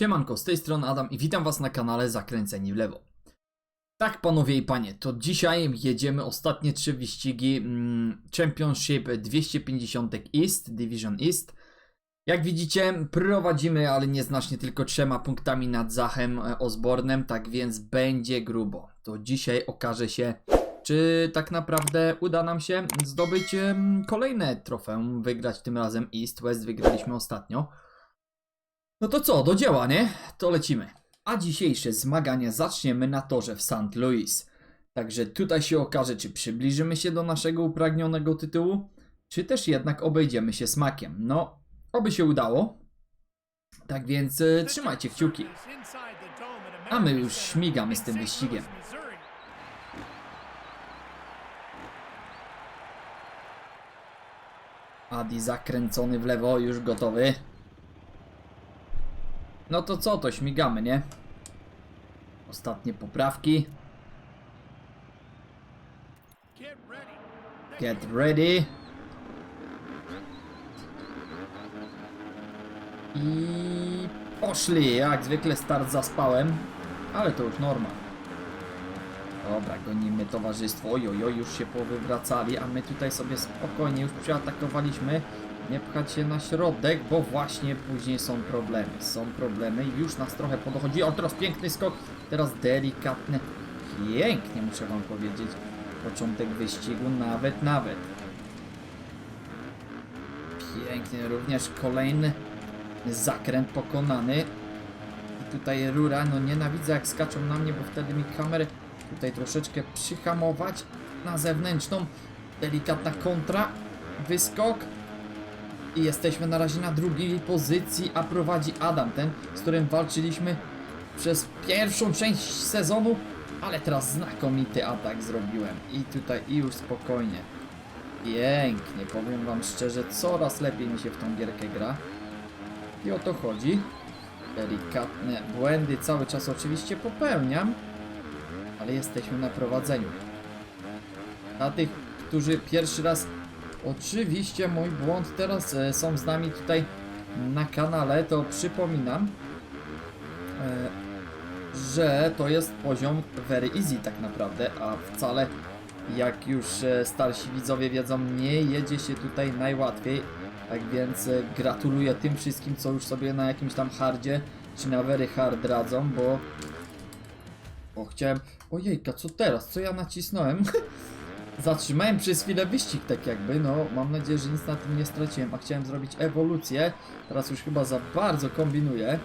Siemanko, z tej strony Adam i witam was na kanale Zakręceni w lewo. Tak panowie i panie, to dzisiaj jedziemy ostatnie trzy wyścigi mm, Championship 250 East, Division East. Jak widzicie prowadzimy, ale nieznacznie tylko trzema punktami nad Zachem e, Osbornem, tak więc będzie grubo. To dzisiaj okaże się, czy tak naprawdę uda nam się zdobyć em, kolejne trofeum, wygrać tym razem East, West wygraliśmy ostatnio. No to co, do dzieła, nie? To lecimy. A dzisiejsze zmagania zaczniemy na torze w St. Louis. Także tutaj się okaże, czy przybliżymy się do naszego upragnionego tytułu, czy też jednak obejdziemy się smakiem. No, oby się udało. Tak więc e, trzymajcie kciuki. A my już śmigamy z tym wyścigiem. Adi zakręcony w lewo, już gotowy. No to co, to śmigamy, nie? Ostatnie poprawki. Get ready. I poszli. Jak zwykle start zaspałem, ale to już norma. Dobra, gonimy towarzystwo. Oj, oj, oj, już się powywracali, a my tutaj sobie spokojnie już przeatakowaliśmy. Nie pchać się na środek, bo właśnie później są problemy. Są problemy i już nas trochę podchodzi. O, teraz piękny skok, teraz delikatny. Pięknie, muszę wam powiedzieć. Początek wyścigu, nawet, nawet. Pięknie, również kolejny zakręt pokonany. I tutaj rura, no nienawidzę jak skaczą na mnie, bo wtedy mi kamery tutaj troszeczkę przyhamować na zewnętrzną. Delikatna kontra, wyskok. I jesteśmy na razie na drugiej pozycji, a prowadzi Adam, ten, z którym walczyliśmy przez pierwszą część sezonu, ale teraz znakomity atak zrobiłem. I tutaj i już spokojnie. Pięknie, powiem wam szczerze, coraz lepiej mi się w tą gierkę gra. I o to chodzi. Delikatne błędy cały czas oczywiście popełniam, ale jesteśmy na prowadzeniu. Dla tych, którzy pierwszy raz Oczywiście mój błąd teraz e, są z nami tutaj na kanale, to przypominam, e, że to jest poziom very easy tak naprawdę, a wcale jak już e, starsi widzowie wiedzą, nie jedzie się tutaj najłatwiej. Tak więc gratuluję tym wszystkim, co już sobie na jakimś tam hardzie czy na very hard radzą, bo... O, chciałem... Ojejka, co teraz? Co ja nacisnąłem? Zatrzymałem przez chwilę wyścig tak jakby, no mam nadzieję, że nic na tym nie straciłem, a chciałem zrobić ewolucję. Teraz już chyba za bardzo kombinuję.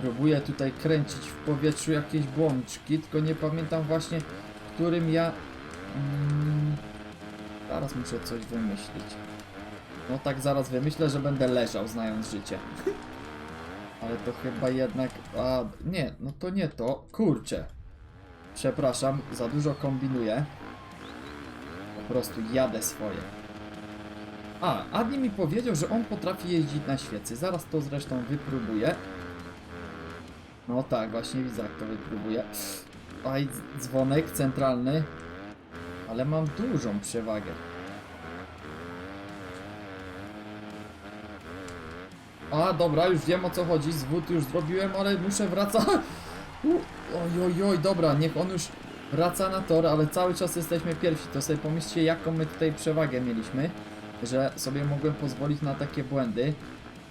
Próbuję tutaj kręcić w powietrzu jakieś błączki, tylko nie pamiętam właśnie, w którym ja... Mm, zaraz muszę coś wymyślić. No tak zaraz wymyślę, że będę leżał znając życie. Ale to chyba jednak... A, nie, no to nie to. Kurczę. Przepraszam, za dużo kombinuję. Po prostu jadę swoje. A, Adi mi powiedział, że on potrafi jeździć na świecy. Zaraz to zresztą wypróbuję. No tak, właśnie widzę jak to wypróbuję. Aj, dz- dzwonek centralny. Ale mam dużą przewagę. A, dobra, już wiem o co chodzi. Zwód już zrobiłem, ale muszę wracać. Oj, oj, oj, dobra, niech on już wraca na tor, ale cały czas jesteśmy pierwsi. To sobie pomyślcie, jaką my tutaj przewagę mieliśmy, że sobie mogłem pozwolić na takie błędy.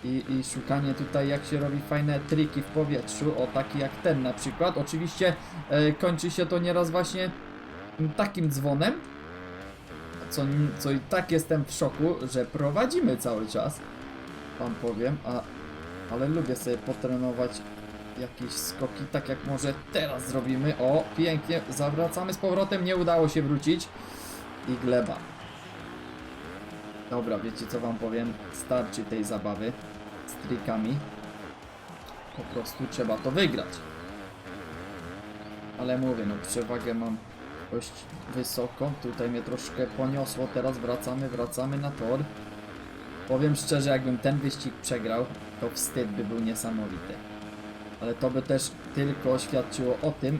I, I szukanie tutaj, jak się robi fajne triki w powietrzu, o taki jak ten na przykład. Oczywiście e, kończy się to nieraz właśnie takim dzwonem, co, co i tak jestem w szoku, że prowadzimy cały czas, wam powiem, a, ale lubię sobie potrenować jakieś skoki, tak jak może teraz zrobimy. O, pięknie, zawracamy z powrotem, nie udało się wrócić. I gleba. Dobra, wiecie co wam powiem? Starczy tej zabawy z trikami. Po prostu trzeba to wygrać. Ale mówię, no przewagę mam dość wysoką. Tutaj mnie troszkę poniosło. Teraz wracamy, wracamy na tor. Powiem szczerze, jakbym ten wyścig przegrał, to wstyd by był niesamowity. Ale to by też tylko świadczyło o tym,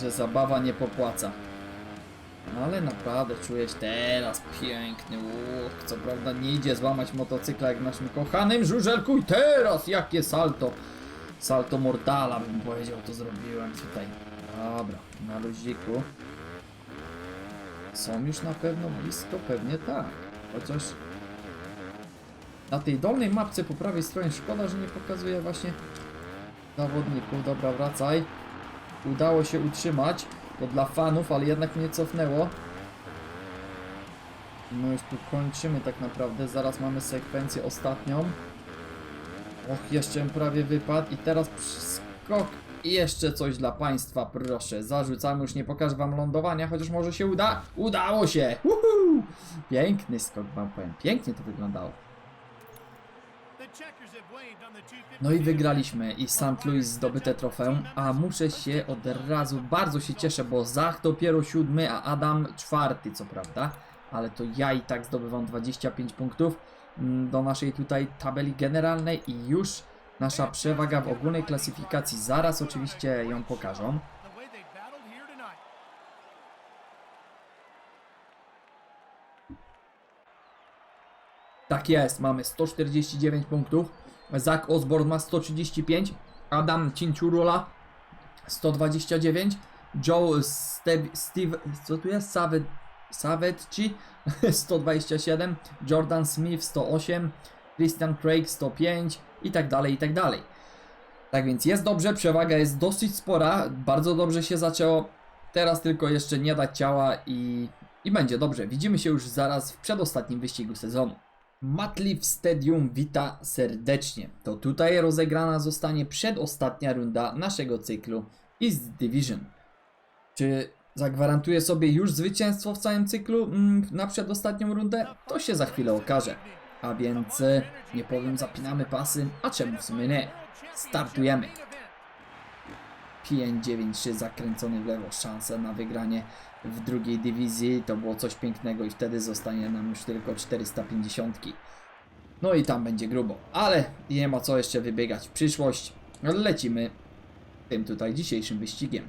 że zabawa nie popłaca. Ale naprawdę czujesz teraz piękny łuk. Co prawda nie idzie złamać motocykla jak naszym kochanym żużelku i teraz jakie salto. Salto mortala bym powiedział, to zrobiłem tutaj. Dobra, na luziku. Są już na pewno blisko, pewnie tak. Chociaż na tej dolnej mapce po prawej stronie szkoda, że nie pokazuje właśnie zawodników. Dobra, wracaj. Udało się utrzymać. To dla fanów, ale jednak mnie cofnęło. No już tu kończymy tak naprawdę. Zaraz mamy sekwencję ostatnią. Och, jeszcze prawie wypadł. I teraz skok. I jeszcze coś dla Państwa, proszę. Zarzucamy, już nie pokażę Wam lądowania, chociaż może się uda. Udało się! Uhu! Piękny skok Wam powiem. Pięknie to wyglądało. No i wygraliśmy i St. Louis zdobyte trofeum, a muszę się od razu, bardzo się cieszę, bo Zach dopiero siódmy, a Adam czwarty, co prawda, ale to ja i tak zdobywam 25 punktów mm, do naszej tutaj tabeli generalnej i już nasza przewaga w ogólnej klasyfikacji, zaraz oczywiście ją pokażą. Tak jest, mamy 149 punktów. Zach Osborne ma 135. Adam Cinciurola 129. Joe Steve, Steve co tu jest? Savage, Savage 127. Jordan Smith 108. Christian Craig 105 i tak dalej, i tak dalej. Tak więc jest dobrze, przewaga jest dosyć spora, bardzo dobrze się zaczęło. Teraz tylko jeszcze nie dać ciała i, i będzie dobrze. Widzimy się już zaraz w przedostatnim wyścigu sezonu. Matliff Stadium wita serdecznie. To tutaj rozegrana zostanie przedostatnia runda naszego cyklu East Division. Czy zagwarantuję sobie już zwycięstwo w całym cyklu mm, na przedostatnią rundę? To się za chwilę okaże. A więc e, nie powiem zapinamy pasy, a czemu w sumie nie? Startujemy. 5-9-3 zakręcony w lewo, szansa na wygranie w drugiej dywizji, to było coś pięknego i wtedy zostanie nam już tylko 450. No i tam będzie grubo, ale nie ma co jeszcze wybiegać w przyszłość. Lecimy tym tutaj dzisiejszym wyścigiem.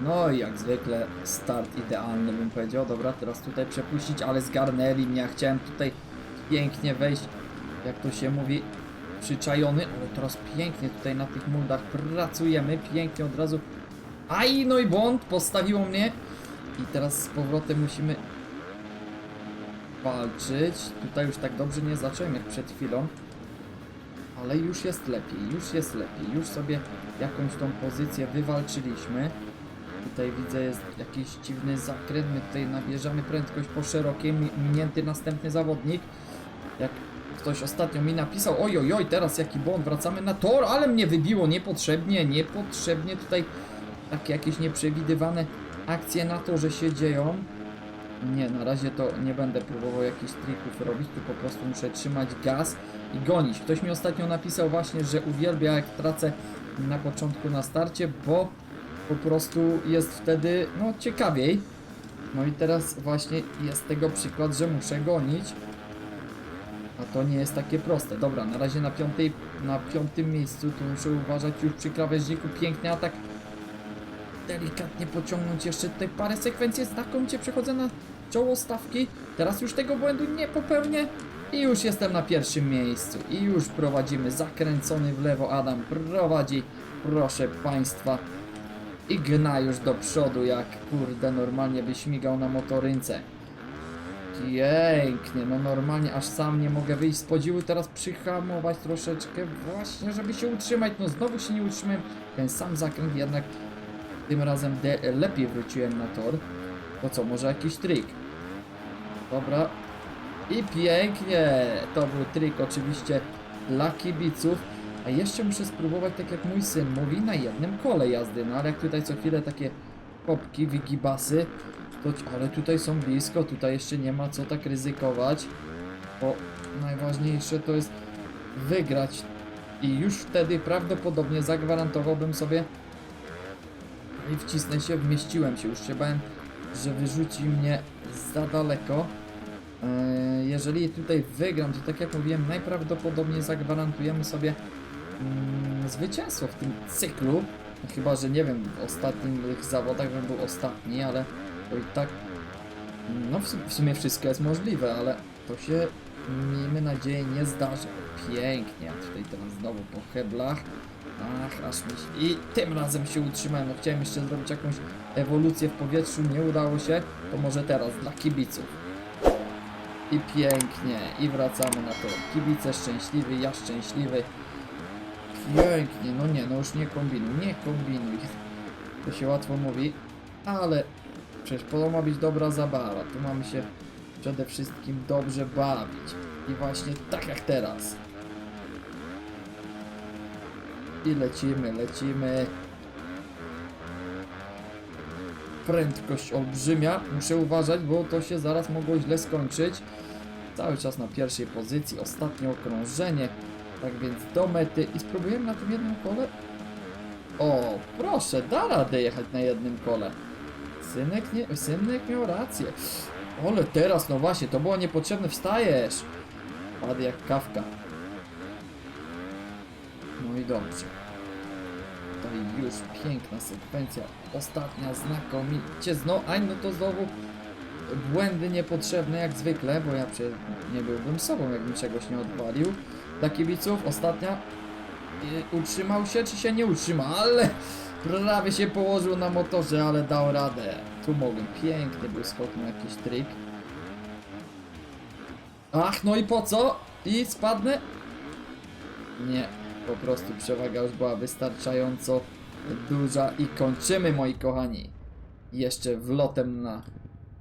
No i jak zwykle start idealny bym powiedział. Dobra, teraz tutaj przepuścić, ale zgarnęli mnie. Ja chciałem tutaj pięknie wejść, jak to się mówi, przyczajony. O, teraz pięknie tutaj na tych muldach pracujemy. Pięknie od razu. Aj, no i błąd, postawiło mnie. I teraz z powrotem musimy walczyć. Tutaj już tak dobrze nie zacząłem jak przed chwilą. Ale już jest lepiej, już jest lepiej. Już sobie jakąś tą pozycję wywalczyliśmy. Tutaj widzę jest jakiś dziwny zakręt, my tutaj nabierzamy prędkość po szerokiej, mi- minięty następny zawodnik. Jak ktoś ostatnio mi napisał, oj oj oj, teraz jaki błąd, wracamy na tor, ale mnie wybiło niepotrzebnie, niepotrzebnie tutaj takie jakieś nieprzewidywane akcje na to, że się dzieją. Nie, na razie to nie będę próbował jakichś trików robić, tu po prostu muszę trzymać gaz i gonić. Ktoś mi ostatnio napisał właśnie, że uwielbia jak tracę na początku na starcie, bo po prostu jest wtedy, no, ciekawiej. No i teraz właśnie jest tego przykład, że muszę gonić. A to nie jest takie proste. Dobra, na razie na, piątej, na piątym miejscu, tu muszę uważać już przy krawężniku. Piękny atak. Delikatnie pociągnąć jeszcze tutaj parę sekwencji. Znakomicie przechodzę na czoło stawki. Teraz już tego błędu nie popełnię. I już jestem na pierwszym miejscu. I już prowadzimy. Zakręcony w lewo Adam prowadzi. Proszę Państwa. I gna już do przodu, jak kurde, normalnie by śmigał na motorynce. Pięknie, no normalnie aż sam nie mogę wyjść z podziwu, teraz przyhamować troszeczkę właśnie, żeby się utrzymać. No znowu się nie utrzymałem, ten sam zakręt, jednak tym razem lepiej wróciłem na tor. To co, może jakiś trik? Dobra. I pięknie! To był trik oczywiście dla kibiców. A jeszcze muszę spróbować, tak jak mój syn mówi, na jednym kole jazdy. No ale jak tutaj co chwilę takie popki, wigibasy, to ale tutaj są blisko, tutaj jeszcze nie ma co tak ryzykować. Bo najważniejsze to jest wygrać. I już wtedy prawdopodobnie zagwarantowałbym sobie i wcisnę się, wmieściłem się. Już się bałem, że wyrzuci mnie za daleko. E, Jeżeli tutaj wygram, to tak jak mówiłem, najprawdopodobniej zagwarantujemy sobie zwycięstwo w tym cyklu. Chyba, że nie wiem, w ostatnich zawodach bym był ostatni, ale to i tak. No w sumie wszystko jest możliwe, ale to się miejmy nadzieję nie zdarzy. Pięknie, a tutaj teraz znowu po heblach. Ach, aż mi się... I tym razem się utrzymałem. No, chciałem jeszcze zrobić jakąś ewolucję w powietrzu, nie udało się. To może teraz dla kibiców. I pięknie, i wracamy na to. Kibice szczęśliwy, ja szczęśliwy. Pięknie, no nie, no już nie kombinuj, nie kombinuj. To się łatwo mówi, ale przecież to ma być dobra zabawa. Tu mamy się przede wszystkim dobrze bawić. I właśnie tak jak teraz. I lecimy, lecimy. Prędkość olbrzymia. Muszę uważać, bo to się zaraz mogło źle skończyć. Cały czas na pierwszej pozycji, ostatnie okrążenie. Tak więc do mety i spróbujemy na tym jednym kole. O, proszę, da radę jechać na jednym kole. Synek, nie, synek miał rację. Ale teraz, no właśnie, to było niepotrzebne, wstajesz. Padł jak kawka. No i dobrze. To już piękna sekwencja. Ostatnia znakomicie. Znowu, aj no to znowu błędy niepotrzebne jak zwykle, bo ja przecież nie byłbym sobą, jakbym czegoś nie odwalił. Dla kibiców ostatnia y, utrzymał się, czy się nie utrzyma, ale prawie się położył na motorze, ale dał radę. Tu mogłem. Piękny był skok na jakiś trik. Ach, no i po co? I spadnę? Nie, po prostu przewaga już była wystarczająco duża i kończymy moi kochani. Jeszcze wlotem na,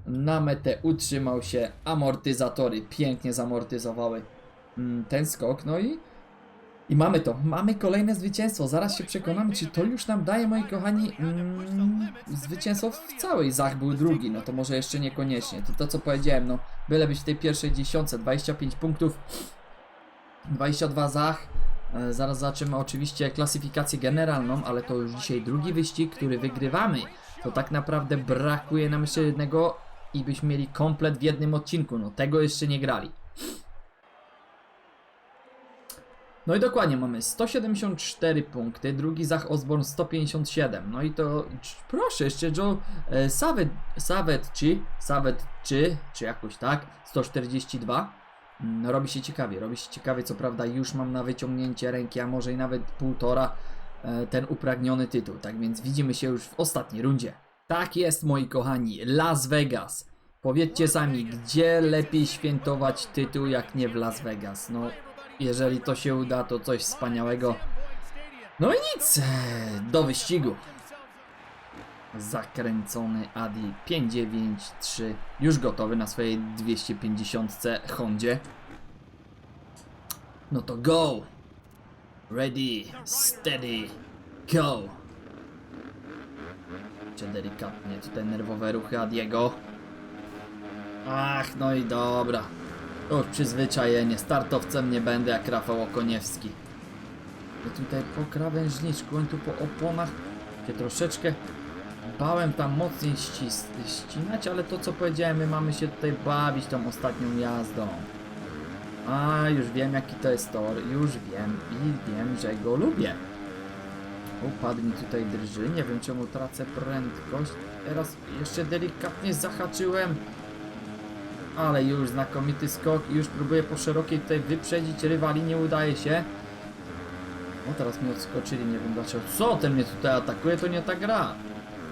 na metę utrzymał się, amortyzatory pięknie zamortyzowały ten skok, no i i mamy to, mamy kolejne zwycięstwo, zaraz się przekonamy czy to już nam daje moi kochani mm, zwycięstwo w całej, Zach był drugi, no to może jeszcze niekoniecznie, to to co powiedziałem, no byle być w tej pierwszej dziesiątce, 25 punktów, 22 Zach, E, Zaraz zobaczymy oczywiście klasyfikację generalną, ale to już dzisiaj drugi wyścig, który wygrywamy. To tak naprawdę brakuje nam jeszcze jednego i byśmy mieli komplet w jednym odcinku. No tego jeszcze nie grali. No i dokładnie mamy 174 punkty, drugi Zach Osborne 157. No i to proszę, jeszcze Joe e, Savet, Savet czy Savet czy, czy jakoś tak 142. Mm, Robi się ciekawie, robi się ciekawie, co prawda już mam na wyciągnięcie ręki, a może i nawet półtora e, ten upragniony tytuł, tak więc widzimy się już w ostatniej rundzie. Tak jest moi kochani, Las Vegas. Powiedzcie sami, gdzie lepiej świętować tytuł jak nie w Las Vegas? No, jeżeli to się uda, to coś wspaniałego. No i nic, do wyścigu. Zakręcony Adi 593, już gotowy na swojej 250 Hondzie. No to go! Ready, steady, go! Czy delikatnie tutaj nerwowe ruchy Adiego. Ach, no i dobra. Już przyzwyczajenie, startowcem nie będę jak Rafał Okoniewski. I tutaj po krawężniczku, tu po oponach się troszeczkę bałem tam mocniej ścis- ścinać, ale to co powiedziałem, my mamy się tutaj bawić tą ostatnią jazdą. A, już wiem jaki to jest tor, już wiem i wiem, że go lubię. Upadł mi tutaj drży, nie wiem czemu tracę prędkość. Teraz jeszcze delikatnie zahaczyłem. Ale już znakomity skok już próbuję po szerokiej tutaj wyprzedzić rywali, nie udaje się. O, teraz mnie odskoczyli, nie wiem dlaczego. Co ten mnie tutaj atakuje, to nie ta gra.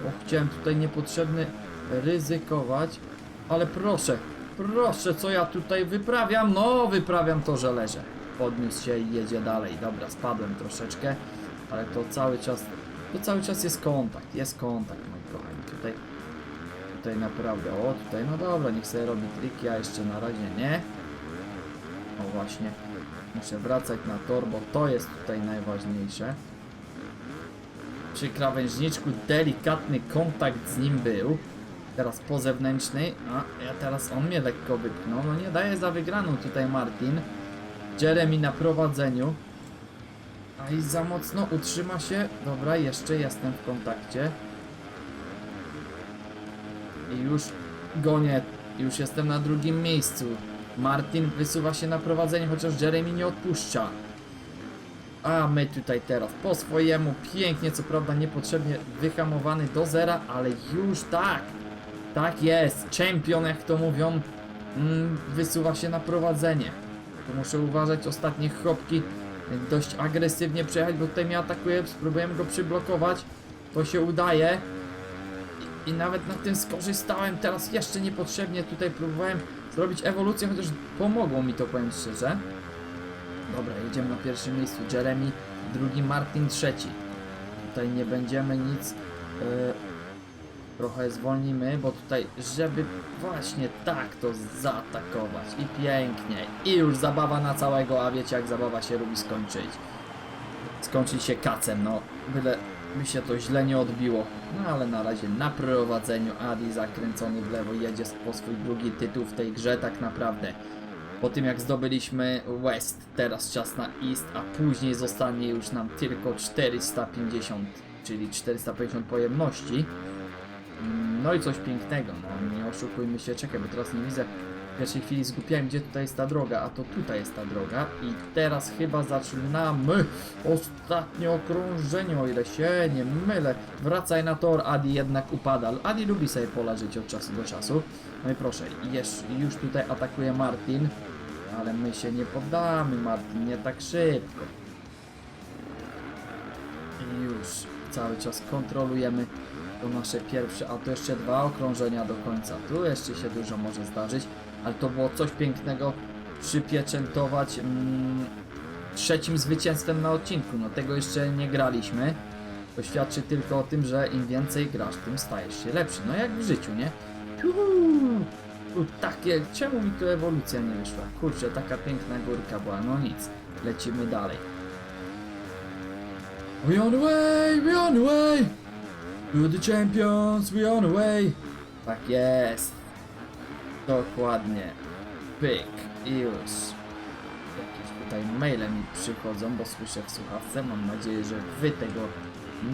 O, chciałem tutaj niepotrzebny ryzykować, ale proszę, proszę, co ja tutaj wyprawiam? No, wyprawiam to, że leżę. Podniósł się i jedzie dalej. Dobra, spadłem troszeczkę, ale to cały czas, to cały czas jest kontakt, jest kontakt, tutaj naprawdę, o, tutaj, no dobra, niech sobie robi triki, a jeszcze na razie nie. O, właśnie, muszę wracać na tor, bo to jest tutaj najważniejsze przy krawężniczku delikatny kontakt z nim był. Teraz po zewnętrznej, a ja teraz on mnie lekko wypchnął. No nie daje za wygraną tutaj Martin. Jeremy na prowadzeniu. A i za mocno utrzyma się. Dobra, jeszcze jestem w kontakcie. Już gonię Już jestem na drugim miejscu. Martin wysuwa się na prowadzenie, chociaż Jeremy nie odpuszcza. A my tutaj teraz po swojemu, pięknie, co prawda niepotrzebnie wyhamowany do zera, ale już tak. Tak jest, czempion jak to mówią, mm, wysuwa się na prowadzenie. Tu muszę uważać, ostatnie chłopki dość agresywnie przejechać, bo tutaj mnie atakuje, spróbujemy go przyblokować. To się udaje. I, nawet na tym skorzystałem, teraz jeszcze niepotrzebnie tutaj próbowałem zrobić ewolucję, chociaż pomogło mi to, powiem szczerze. Dobra, jedziemy na pierwszym miejscu. Jeremy, drugi Martin, trzeci. Tutaj nie będziemy nic. e, trochę zwolnimy, bo tutaj, żeby właśnie tak to zaatakować. I pięknie. I już zabawa na całego, a wiecie jak zabawa się lubi skończyć. Skończyć się kacem, no. Byle mi się to źle nie odbiło. No ale na razie na prowadzeniu Adi zakręcony w lewo jedzie po swój drugi tytuł w tej grze tak naprawdę. Po tym jak zdobyliśmy West, teraz czas na East, a później zostanie już nam tylko 450, czyli 450 pojemności. Mm, No i coś pięknego, no nie oszukujmy się, czekaj, bo teraz nie widzę. W pierwszej chwili zgubiłem, gdzie tutaj jest ta droga, a to tutaj jest ta droga. I teraz chyba zaczynamy ostatnie okrążenie, o ile się nie mylę. Wracaj na tor, Adi jednak upada. Adi lubi sobie poleżeć od czasu do czasu. No i proszę, już tutaj atakuje Martin. Ale my się nie poddamy, Martin, nie tak szybko. I już cały czas kontrolujemy to nasze pierwsze, a to jeszcze dwa okrążenia do końca. Tu jeszcze się dużo może zdarzyć, ale to było coś pięknego przypieczętować mm, trzecim zwycięstwem na odcinku. No tego jeszcze nie graliśmy. To świadczy tylko o tym, że im więcej grasz, tym stajesz się lepszy. No jak w życiu, nie? Juhu! Tu takie, czemu mi tu ewolucja nie wyszła? Kurczę, taka piękna górka była, no nic. Lecimy dalej. We on the way, we on the way! To the champions, we on the way! Tak jest. Dokładnie. Pyk. I już. Jakieś tutaj maile mi przychodzą, bo słyszę w słuchawce. Mam nadzieję, że wy tego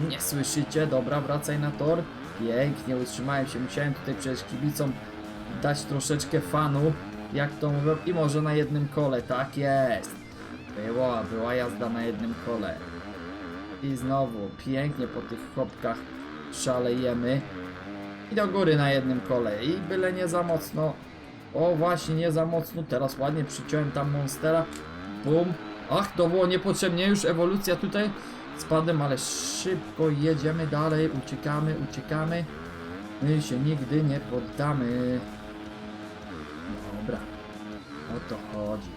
nie słyszycie. Dobra, wracaj na tor. Pięknie, utrzymałem się. Musiałem tutaj przecież kibicom dać troszeczkę fanu, jak to mówią. I może na jednym kole, tak jest. Była, była jazda na jednym kole. I znowu, pięknie po tych chopkach szalejemy. I do góry na jednym kole. I byle nie za mocno. O, właśnie, nie za mocno. Teraz ładnie przyciąłem tam monstera. Bum. Ach, to było niepotrzebnie. Już ewolucja tutaj spadłem, ale szybko jedziemy dalej. Uciekamy, uciekamy. My się nigdy nie poddamy. Dobra. O to chodzi.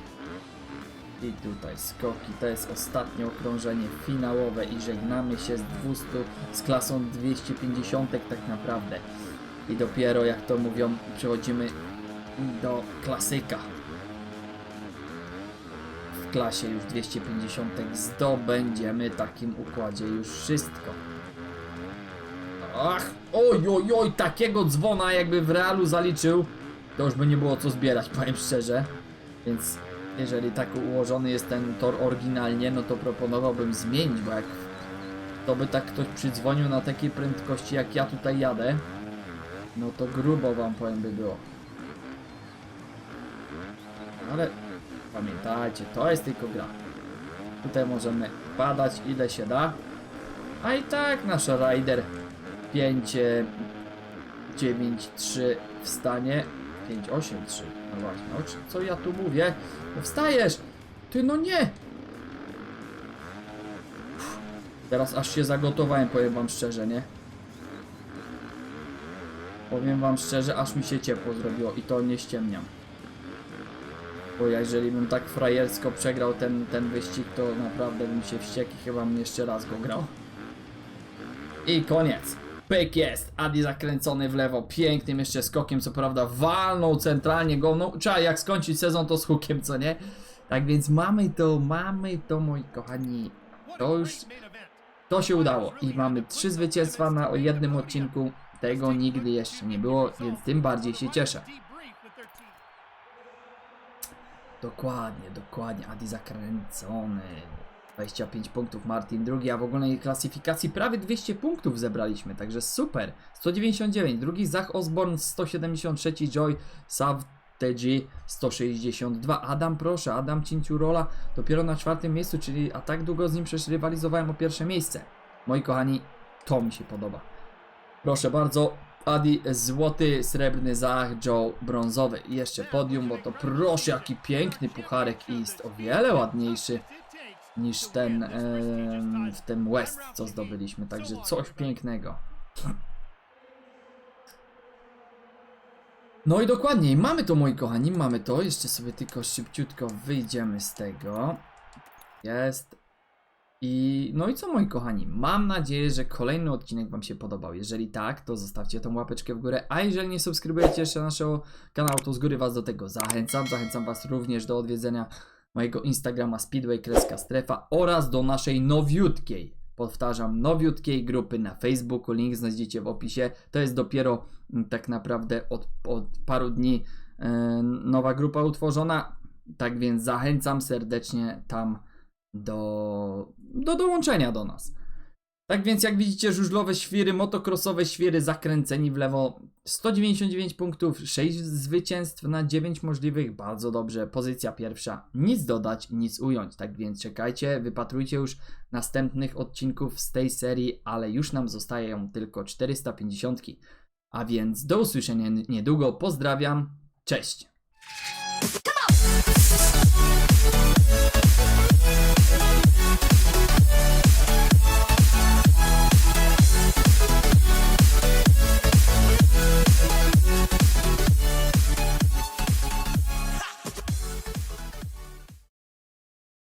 I tutaj skoki, to jest ostatnie okrążenie finałowe i żegnamy się z 200, z klasą 250 tak naprawdę. I dopiero jak to mówią, przechodzimy do klasyka. W klasie już 250 zdobędziemy takim układzie już wszystko. Ach, oj, oj, oj, takiego dzwona jakby w realu zaliczył, to już by nie było co zbierać, powiem szczerze. Więc jeżeli tak ułożony jest ten tor oryginalnie, no to proponowałbym zmienić, bo jak to by tak ktoś przydzwonił na takiej prędkości jak ja tutaj jadę, no to grubo wam powiem by było. Ale pamiętajcie, to jest tylko gra. Tutaj możemy padać ile się da. A i tak nasza Rider 5 9 3 wstanie 5 8 3 no właśnie, o co ja tu mówię? No wstajesz! Ty no nie! Teraz aż się zagotowałem, powiem wam szczerze, nie? Powiem wam szczerze, aż mi się ciepło zrobiło i to nie ściemniam. Bo ja, jeżeli bym tak frajersko przegrał ten, ten wyścig, to naprawdę bym się wściekł i chyba bym jeszcze raz go grał. I koniec. Pyk jest. Adi zakręcony w lewo. Pięknym jeszcze skokiem, co prawda walnął centralnie go. No trzeba jak skończyć sezon to z hukiem, co nie? Tak więc mamy to, mamy to moi kochani. To już, to się udało. I mamy trzy zwycięstwa na jednym odcinku. Tego nigdy jeszcze nie było, więc tym bardziej się cieszę. Dokładnie, dokładnie. Adi zakręcony. 25 punktów Martin drugi, a w ogólnej klasyfikacji prawie 200 punktów zebraliśmy, także super. 199, drugi Zach Osborne 173, Joy Savtegi 162. Adam proszę, Adam Cinciurola dopiero na czwartym miejscu, czyli a tak długo z nim przecież rywalizowałem o pierwsze miejsce. Moi kochani, to mi się podoba. Proszę bardzo, Adi złoty, srebrny Zach, Joe brązowy. I jeszcze podium, bo to proszę jaki piękny pucharek jest o wiele ładniejszy niż ten w tym West, co zdobyliśmy. Także coś pięknego. No i dokładnie, mamy to moi kochani, mamy to. Jeszcze sobie tylko szybciutko wyjdziemy z tego. Jest. I no i co moi kochani, mam nadzieję, że kolejny odcinek Wam się podobał. Jeżeli tak, to zostawcie tą łapeczkę w górę, a jeżeli nie subskrybujecie jeszcze naszego kanału, to z góry Was do tego zachęcam. Zachęcam Was również do odwiedzenia mojego Instagrama Speedway Kreska Strefa oraz do naszej nowiutkiej, powtarzam, nowiutkiej grupy na Facebooku. Link znajdziecie w opisie. To jest dopiero mm, tak naprawdę od, od paru dni e, nowa grupa utworzona. Tak więc zachęcam serdecznie tam do, do dołączenia do nas. Tak więc jak widzicie żużlowe świry, motocrossowe świry zakręceni w lewo. 199 punktów, 6 zwycięstw na 9 możliwych, bardzo dobrze, pozycja pierwsza, nic dodać, nic ująć, tak więc czekajcie, wypatrujcie już następnych odcinków z tej serii, ale już nam zostają tylko 450, a więc do usłyszenia niedługo, pozdrawiam, cześć!